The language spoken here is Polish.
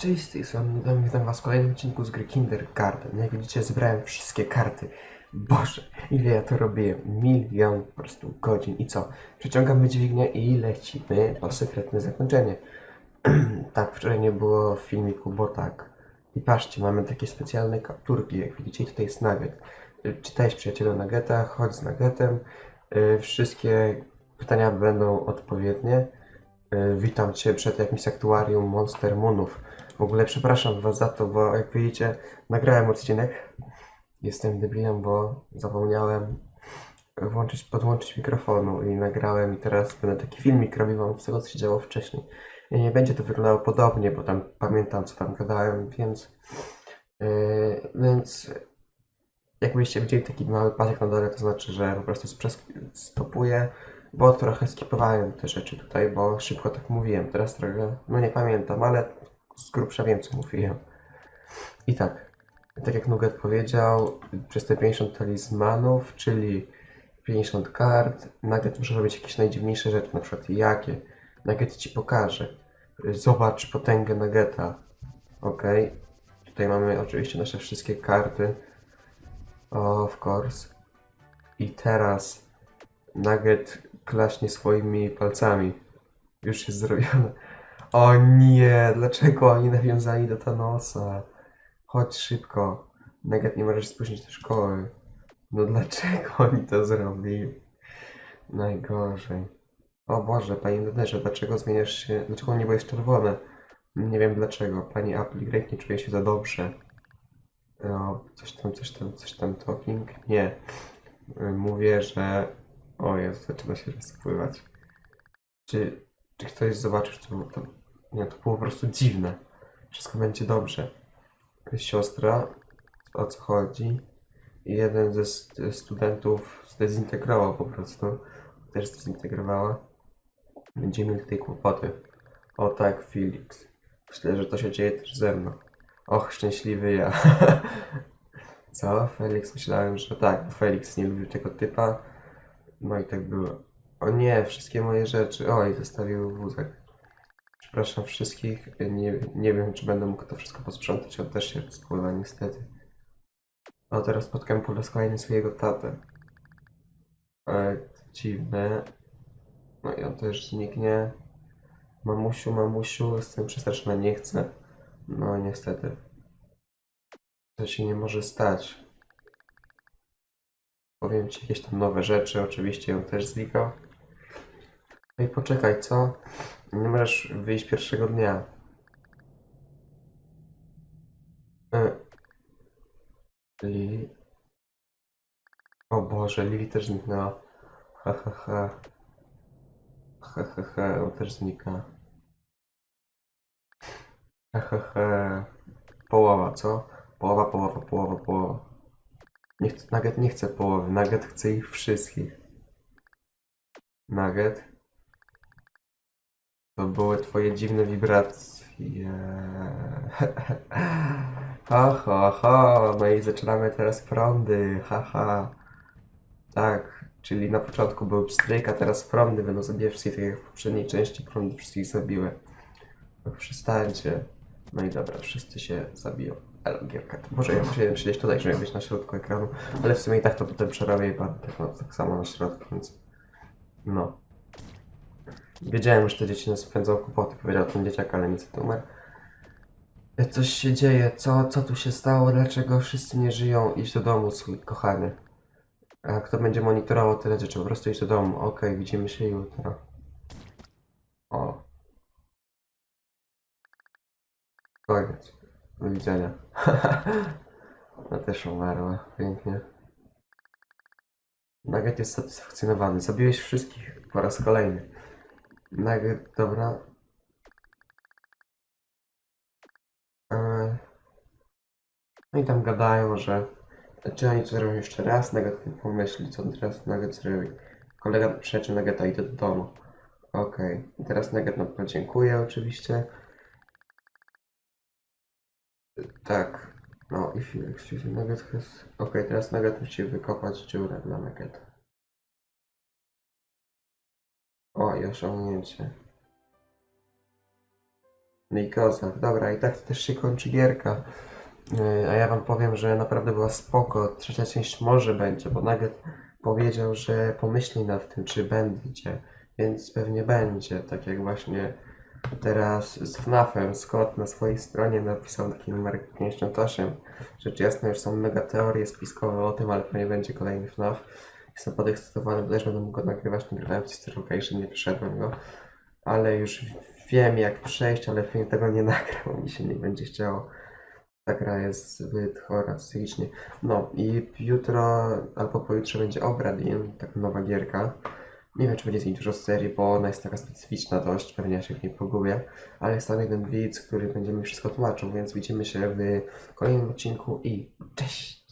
Cześć, z tej strony witam was w kolejnym odcinku z gry Kindergarten. Jak widzicie, zebrałem wszystkie karty. Boże, ile ja to robię? Milion po prostu godzin. I co? Przeciągamy dźwignię i lecimy po sekretne zakończenie. tak, wczoraj nie było w filmiku, bo tak. I patrzcie, mamy takie specjalne kapturki, jak widzicie, tutaj jest nugget. Y, Czytałeś przyjacielu nuggeta, chodź z nuggetem. Y, Wszystkie pytania będą odpowiednie. Y, Witam Cię przed jakimś aktuarium Monster Moonów. W ogóle przepraszam Was za to, bo jak widzicie, nagrałem odcinek. Jestem debilem, bo zapomniałem włączyć, podłączyć mikrofonu i nagrałem i teraz będę taki filmik robił wam z tego, co się działo wcześniej. I nie będzie to wyglądało podobnie, bo tam pamiętam, co tam gadałem, więc... Yy, więc... Jakbyście widzieli taki mały pasek na dole, to znaczy, że po prostu stopuję, bo trochę skipowałem te rzeczy tutaj, bo szybko tak mówiłem. Teraz trochę, no nie pamiętam, ale z grubsza wiem, co mówiłem. I tak, tak jak Nugget powiedział, przez te 50 talizmanów, czyli 50 kart, Nugget może robić jakieś najdziwniejsze rzeczy, na przykład jakie. Nugget ci pokaże. Zobacz potęgę Nuggeta. Ok. Tutaj mamy oczywiście nasze wszystkie karty. Of course. I teraz Nugget klaśnie swoimi palcami. Już jest zrobione. O nie, dlaczego oni nawiązali do Thanosa? Chodź szybko. Nugget nie możesz spóźnić do szkoły. No dlaczego oni to zrobili? Najgorzej. O Boże, Panie Nederze, dlaczego zmieniasz się? Dlaczego niebo jest czerwone? Nie wiem dlaczego. Pani Applegrave nie czuje się za dobrze. O, coś tam, coś tam, coś tam talking? Nie. Mówię, że... O Jezu, zaczyna się rozpływać. Czy, czy ktoś zobaczył, co to... Nie, to było po prostu dziwne. Wszystko będzie dobrze. Siostra, o co chodzi? I jeden ze st- studentów zdezintegrował po prostu. Też zdezintegrowała. Będziemy mieli tutaj kłopoty. O tak, Felix. Myślę, że to się dzieje też ze mną. Och, szczęśliwy ja. Co? Felix? Myślałem, że tak, bo Felix nie lubił tego typa. No i tak było. O nie, wszystkie moje rzeczy. Oj, zostawił wózek. Przepraszam wszystkich. Nie, nie wiem, czy będę mógł to wszystko posprzątać. On też się rozpływa, niestety. O, teraz spotkałem po raz kolejny swojego tatę. E, dziwne. No i on też zniknie. Mamusiu, mamusiu, jestem przestraszona, nie chcę. No niestety. To się nie może stać. Powiem ci jakieś tam nowe rzeczy, oczywiście ją też znikał. No i poczekaj, co? Nie możesz wyjść pierwszego dnia. E. Lili. O Boże, Lili też zniknęła. Ha, ha, ha. Ha, ha, ha, on też znika. Ha, ha, ha. Połowa, co? Połowa, połowa, połowa, połowa. Nie Nugget nie chce połowy, Nugget chce ich wszystkich. Nugget. To były twoje dziwne wibracje. Ho, ho, ho. No i zaczynamy teraz prądy. Haha. Tak, czyli na początku był pstryk, a teraz prądy będą zabijać wszystkich, tak jak w poprzedniej części prądy wszystkich zabiły. No przestańcie. No i dobra, wszyscy się zabiją. Elgierka. Może ja musiałem siedzieć tutaj, żeby być na środku ekranu, ale w sumie i tak to potem przerobię i tak, no, tak samo na środku, więc... No. Wiedziałem, że te dzieci nas spędzą kłopoty, powiedział ten dzieciak, ale nic to umarł. E, Coś się dzieje, co, co tu się stało, dlaczego wszyscy nie żyją? Idź do domu, swój kochany. A kto będzie monitorował tyle rzeczy? Po prostu idź do domu. Okej, widzimy się jutro. O. Koniec. Do widzenia. Ona też umarła. Pięknie. Nugget jest satysfakcjonowany. Zabiłeś wszystkich po raz kolejny. Nugget, dobra. Eee. No i tam gadają, że czy oni to zrobią jeszcze raz, Nugget pomyśli, co teraz Nugget zrobi. Kolega przeczy Nuggeta, idę do domu. Okej, I teraz Nugget nam podziękuje oczywiście. Tak, no i chwilę, excuse me, Nugget has... Okej, teraz Nugget musi wykopać dziurę dla Nuggeta. O, i osiągnięcie. No. Dobra, i tak też się kończy gierka. Yy, A ja wam powiem, że naprawdę była spoko. Trzecia część może będzie, bo nagle powiedział, że pomyśli nad tym, czy będzie. Więc pewnie będzie. Tak jak właśnie teraz z FNAF-em Scott na swojej stronie napisał taki numer 58. Rzecz jasna, już są mega teorie spiskowe o tym, ale pewnie będzie kolejny FNAF. Jestem podekscytowany, bo też będę mógł go nagrywać. Nagrywałem Sister Location, nie przeszedłem go. Ale już wiem jak przejść, ale tego nie nagram, mi się nie będzie chciało. Ta gra jest zbyt chora psychicznie. No i jutro albo pojutrze będzie Obradin, taka nowa gierka. Nie wiem, czy będzie z niej dużo serii, bo ona jest taka specyficzna dość, pewnie ja się w niej pogubię. Ale jest tam jeden widz, który będzie mi wszystko tłumaczył, więc widzimy się w kolejnym odcinku i cześć!